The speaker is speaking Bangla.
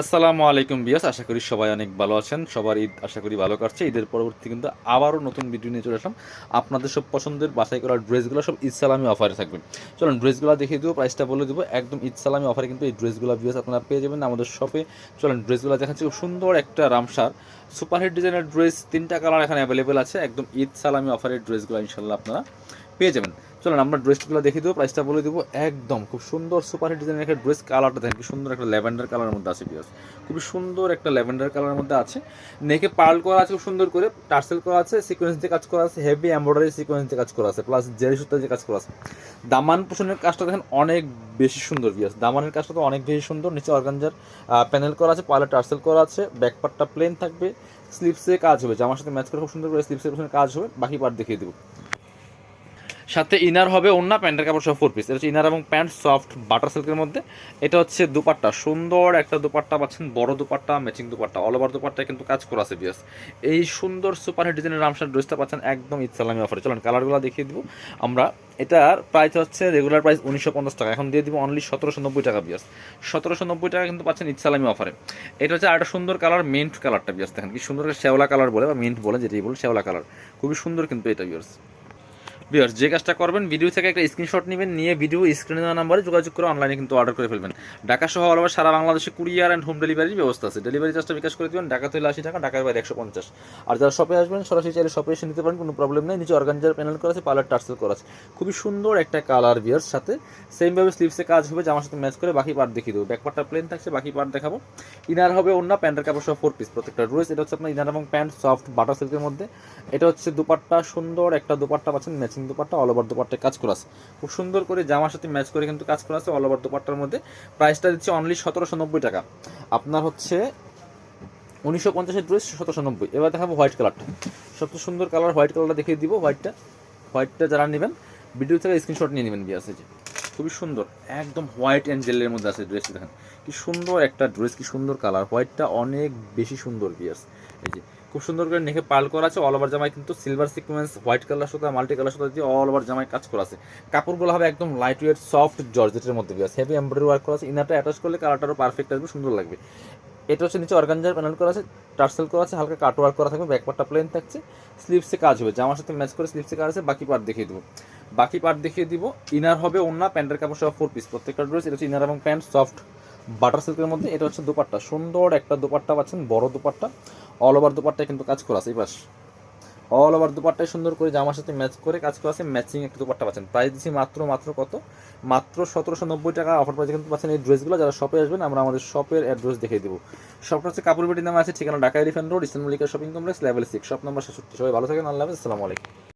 আসসালামু আলাইকুম বিয়াস, আশা করি সবাই অনেক ভালো আছেন। সবার ঈদ আশা করি ভালো কাটছে। ঈদের পরবর্তী কিন্তু আবারও নতুন ভিডিও নিয়ে চলে আসলাম। আপনাদের সব পছন্দের বাছাই করা ড্রেসগুলো সব ঈদ সালামি অফারে থাকবে। চলুন, ড্রেসগুলো দেখিয়ে দেবো প্রাইসটা বলে দেবো। একদম ঈদ সালামি অফারে কিন্তু এই ড্রেসগুলো বিয়াস আপনারা পেয়ে যাবেন আমাদের শপে চলুন, ড্রেসগুলো দেখাচ্ছি। খুব সুন্দর একটা রামসার সুপারহিট ডিজাইনের ড্রেস তিনটা কালার এখানে অ্যাভেলেবেল আছে। একদম ঈদ সালামি অফারের ড্রেসগুলো ইনশাল্লাহ আপনারা পেয়ে যাবেন। চলুন, আমরা ড্রেসগুলো দেখে দেবো প্রাইসটা বলে দেবো। একদম, খুব সুন্দর সুপার হিট ডিজাইনের একটা ড্রেস কালারটা দেখেন সুন্দর একটা ল্যাভেন্ডার কালারের মধ্যে আছে পিয়াস খুবই সুন্দর একটা ল্যাভেন্ডার কালারের মধ্যে আছে। নেকে পার্ল করা আছে, খুব সুন্দর করে টার্সেল করা আছে সিকোয়েন্স দিয়ে কাজ করা আছে হেভি এমব্রয়ডারি সিকোয়েন্স দিয়ে কাজ করা আছে প্লাস জেরি সুতা দিয়ে কাজ করা আছে। দামান পোষণের কাজটা দেখেন অনেক বেশি সুন্দর পিয়াস দামানের কাজটা তো অনেক বেশি সুন্দর, নিচে অর্গানজার প্যানেল করা আছে পার্লে টার্সেল করা আছে ব্যাক পার্টটা প্লেন থাকবে স্লিপসে কাজ হবে, জামার সাথে ম্যাচ করে খুব সুন্দর করে স্লিপসের পেছনে কাজ হবে, বাকি পার্ট দেখিয়ে দেবো। সাথে ইনার হবে অন্য প্যান্টের কাপড় সহ ফোর পিস এটা হচ্ছে ইনার এবং প্যান্ট সফট বাটার সিল্কের মধ্যে। এটা হচ্ছে দুপাট্টা। সুন্দর একটা দুপাট্টা পাচ্ছেন, বড় dupatta matching dupatta all over দুপাট্টায় কিন্তু কাজ করা আছে বিয়াস এই সুন্দর সুপার হিট ডিজাইনের রামসার ড্রেসটা পাচ্ছেন একদম ইসলামী অফারে চলেন কালারগুলো দেখিয়ে দিব। আমরা এটার প্রাইস হচ্ছে রেগুলার প্রাইস উনিশশো পঞ্চাশ টাকা। এখন দিয়ে দিব অনলি সতেরোশো নব্বই টাকা বিয়াস সতেরোশো নব্বই টাকা কিন্তু পাচ্ছেন ইসলামী অফারে এটা হচ্ছে আরেকটা সুন্দর কালার মিন্ট কালারটা বিয়াস দেখেন কি সুন্দর শ্যাওলা কালার বলে বা মিন্ট বলে যেটাই বলে শ্যাওলা কালার খুবই সুন্দর কিন্তু এটা বিয়ার্স বিয়ার্স যে কাজটা করবেন ভিডিও থেকে একটা স্ক্রিনশট নেবেন, নিয়ে ভিডিও স্ক্রিনে দেওয়া নাম্বারে যোগাযোগ করে অনলাইনে কিন্তু অর্ডার করে ফেলবেন। ঢাকা সহ অল ওভার সারা বাংলাদেশে কুরিয়ার অ্যান্ড হোম ডেলিভারির ব্যবস্থা আছে। ডেলিভারি চার্জটা বিকাশ করে দেবেন, ঢাকা থেকে আশি টাকা, ঢাকার বাইরে একশো পঞ্চাশ। আর যারা শপে আসবেন, সরাসরি চাইলে শপে এসে নিতে পারেন, কোনো প্রবলেম নেই। নিচে অর্গানজার প্যানেল করা আছে পার্লার টার্সেল করা আছে। খুবই সুন্দর একটা কালার বিয়ার্স সাথে। সেমভাবে স্লিভসে কাজ হবে, জামার সাথে ম্যাচ করে বাকি পার্ট দেখিয়ে দেবো। ব্যাক পার্টটা প্লেন থাকছে, বাকি পার্ট দেখাবো। ইনার হবে অন্য প্যান্টের কাপড় সহ ফোর পিস প্রত্যেকটা রয়েছে এটা হচ্ছে আপনার ইনার এবং প্যান্ট সফট বাটার সিল্কের মধ্যে। এটা হচ্ছে দুপাট্টা, সুন্দর একটা দুপাট্টা পাচ্ছেন ম্যাচিং দুপাট্টা অল ওভার দুপাট্টায় কাজ করা আছে। খুব সুন্দর করে জামার সাথে ম্যাচ করে কিন্তু কাজ করা আছে অল ওভার দুপাট্টার মধ্যে। প্রাইসটা দিচ্ছে অনলি সতেরোশো নব্বই টাকা। আপনার হচ্ছে উনিশশো পঞ্চাশের ড্রেস সতেরোশো নব্বই। এবার দেখাবো হোয়াইট কালারটা সবচেয়ে সুন্দর কালার হোয়াইট কালারটা দেখিয়ে দিব হোয়াইটটা হোয়াইটটা যারা নেবেন ভিডিও থেকে স্ক্রিনশট নিয়ে নেবেন বিয়াসে যে। খুবই সুন্দর, একদম হোয়াইট অ্যান্ড জেলের মধ্যে আছে ড্রেসটা দেখেন। কি সুন্দর একটা ড্রেস কি সুন্দর কালার হোয়াইটটা অনেক বেশি সুন্দর বিয়াস এই যে খুব সুন্দর করে নেখে পাল করা আছে অল ওভার জামায় কিন্তু সিলভার সিকোয়েন্স হোয়াইট কালার সুতা মাল্টি কালার দিয়ে অল ওভার জামায় কাজ করা আছে। কাপড়গুলো হবে একদম লাইট ওয়েট সফট জর্জেটের মধ্যে বিয়াস হেভি এমব্রয়ডারি ওয়ার্ক করা আছে। ইনারটা অ্যাটাচ করলে কালারটারও পারফেক্ট আসবে, সুন্দর লাগবে। এটা হচ্ছে নিচে অর্গানজার প্যানেল করা আছে টার্সেল করা আছে, হালকা কাট ওয়ার্ক করা থাকবে ব্যাক পার্টটা প্লেন থাকছে। স্লিভসে কাজ হবে, জামার সাথে ম্যাচ করে স্লিভসে কাজ আছে, বাকি পার্ট দেখিয়ে দেবো। বাকি পার্ট দেখিয়ে দিব ইনার হবে অন্য প্যান্টের কাপড় সহ ফোর পিস প্রত্যেকটা ড্রেস এটা হচ্ছে ইনার এবং প্যান্ট সফট বাটার সিল্কের মধ্যে, এটা হচ্ছে দুপাট্টা। সুন্দর একটা দুপাট্টা পাচ্ছেন, বড় দুপাট্টা। অল ওভার দুপারটায় কিন্তু কাজ করা আছে, এই পাশ। অল ওভার দুপারটায় সুন্দর করে জামার সাথে ম্যাচ করে কাজ করা আছে ম্যাচিং একটা দুপারটা পাচ্ছেন। প্রাইস দিচ্ছি মাত্র মাত্র কত? মাত্র সতেরোশো নব্বই টাকা অফার প্রাইসে কিন্তু পাচ্ছেন এই ড্রেসগুলো যারা শপে আসবেন, আমরা আমাদের শপের অ্যাড্রেস দেখিয়ে দেবো। শপটা হচ্ছে কাপড় বেটি নামে আছে, ঠিকানা Dhaka Elephant Road Islam Mallika shopping complex level six shop number সাতষট্টি সবাই ভালো থাকেন, আল্লাহ আসসালামু আলাইকুম।